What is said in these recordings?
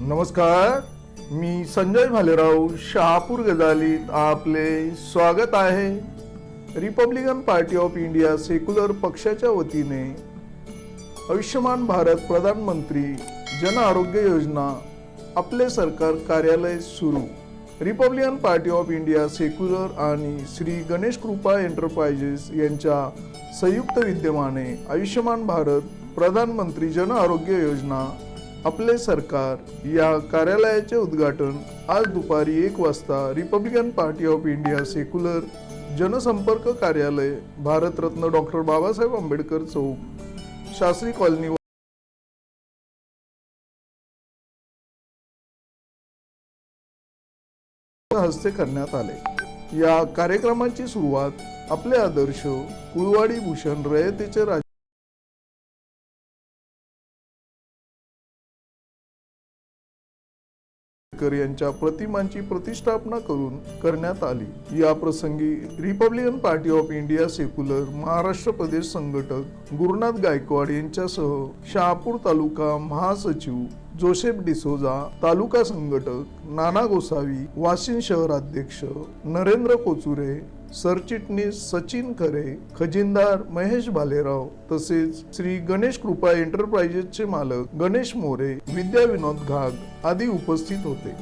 नमस्कार मी संजय भालेराव शहापूर गजालीत आपले स्वागत आहे. Republican Party of India Secular पक्षाच्या वतीने आयुष्यमान भारत प्रधानमंत्री जन आरोग्य योजना आपले सरकार कार्यालय सुरू. Republican Party of India Secular आणि श्री गणेश कृपा एंटरप्राइजेस यांच्या संयुक्त विद्यमाने आयुष्यमान भारत प्रधानमंत्री जन आरोग्य योजना आपले सरकार या कार्यालयाचे उद्घाटन आज दुपारी एक वाजता Republican Party of India Secular जनसंपर्क कार्यालय भारतरत्न डॉक्टर बाबासाहेब आंबेडकर चौक शास्त्री कॉलनी हस्ते करण्यात आले. या कार्यक्रमाची सुरुवात आपले आदर्श कुळवाडी भूषण रयतेचे राज आंबेडकर यांच्या प्रतिमांची प्रतिष्ठापना करून करण्यात आली. या प्रसंगी Republican Party of India Secular Maharashtra प्रदेश संघटक गुरुनाथ गायकवाड यांच्यासह शहापूर तालुका महासचिव जोसेफ डिसोजा तालुका संघटक नाना गोसावी वाशिम शहराध्यक्ष नरेंद्र कोचुरे सरचिटणीस सचिन खरे खजिनदार महेश भालेराव तसेच श्री गणेश कृपा एंटरप्राइजेसचे मालक गणेश मोरे विद्या विनोद घाग आदी उपस्थित होते.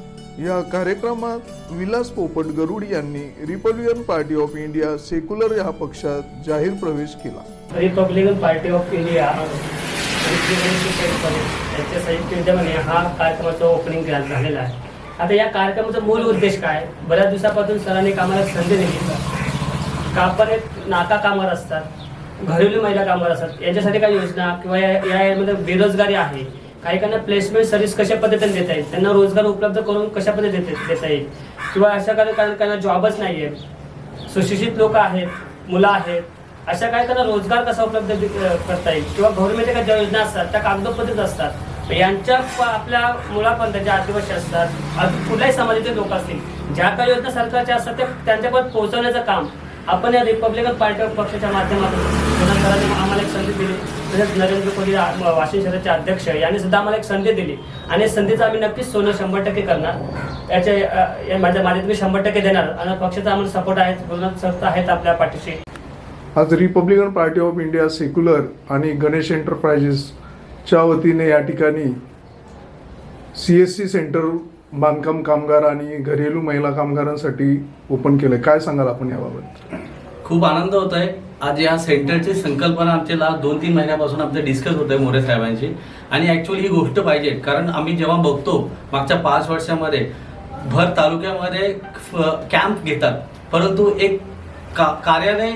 या कार्यक्रमात विलास पोपट गरुड यांनी Republican Party of India Secular या पक्षात जाहीर प्रवेश केला. रिपब्लिकन पार्टी ऑफ इंडिया यांच्या संयुक्त विद्यमाने हा कार्यक्रमाचं ओपनिंग झालेला आहे. आता या कार्यक्रमाचा मूळ उद्देश काय? बऱ्याच दिवसापासून सरांनी कामाला संधी दिली. कापड नाका कामावर असतात घरेलू महिला कामावर असतात यांच्यासाठी काही योजना किंवा या यामध्ये बेरोजगारी आहे. काही प्लेसमेंट सर्व्हिस कशा पद्धतीने देता येईल? त्यांना रोजगार उपलब्ध करून कशा पद्धतीने देता देता येईल. किंवा अशा काही काही जॉबच नाही आहे सुशिक्षित लोक आहेत मुलं आहेत अशा काही त्यांना रोजगार कसा उपलब्ध करता येईल? किंवा गव्हर्नमेंटच्या काही ज्या योजना असतात त्या कागदोपत्रित असतात. यांच्या आपल्या मुलापर्यंत ज्या आदिवासी असतात कुठल्याही समाजाचे लोक असतील ज्या काही योजना सरकारच्या असतात त्या त्यांच्यापर्यंत पोहोचवण्याचं काम आपण या रिपब्लिकन पार्टी ऑफ पक्षाच्या माध्यमातून आम्हाला एक संधी दिली. तसेच नरेंद्र मोदी वाशिम शहराचे अध्यक्ष यांनी सुद्धा आम्हाला एक संधी दिली. आणि संधीचं आम्ही नक्कीच सोनं शंभर टक्के करणार. याच्या या माझ्या माझ्या तुम्ही शंभर टक्के देणार. आणि पक्षाचा आम्हाला सपोर्ट आहे. गुरुनाथ सर तर आहेत आपल्या पाठीशी. आज Republican Party of India Secular आणि गणेश एंटरप्राइजेसच्या वतीने या ठिकाणी सी एस सी सेंटर बांधकाम कामगार आणि घरेलू महिला कामगारांसाठी ओपन केलंय. काय सांगाल आपण याबाबत? खूप आनंद होत आहे आज या सेंटरची संकल्पना आमच्या दोन तीन महिन्यापासून आमचं डिस्कस होत आहे मोरे साहेबांची आणि ऍक्च्युअली ही गोष्ट पाहिजे कारण आम्ही जेव्हा बघतो मागच्या पाच वर्षामध्ये भर तालुक्यामध्ये कॅम्प घेतात. परंतु एक का कार्यालय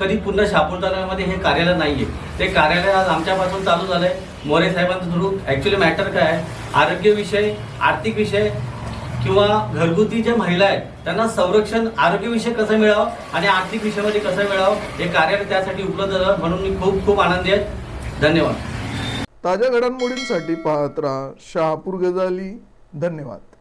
कधी पूर्ण शहापूर हे कार्यालय नाहीये. ते कार्यालय आज आमच्यापासून चालू झालंय. मोरे साहेबांचं थ्रू ॲक्च्युली मॅटर काय आहे? आरोग्यविषय आर्थिक विषय किंवा घरगुती ज्या महिला आहेत त्यांना संरक्षण आरोग्यविषय कसं मिळावं आणि आर्थिक विषयामध्ये कसं मिळावं हे कार्यालय त्यासाठी उपलब्ध झालं म्हणून मी खूप खूप आनंदी आहे. धन्यवाद. ताज्या घडामोडींसाठी पाहत राहा शहापूर गजाली. धन्यवाद.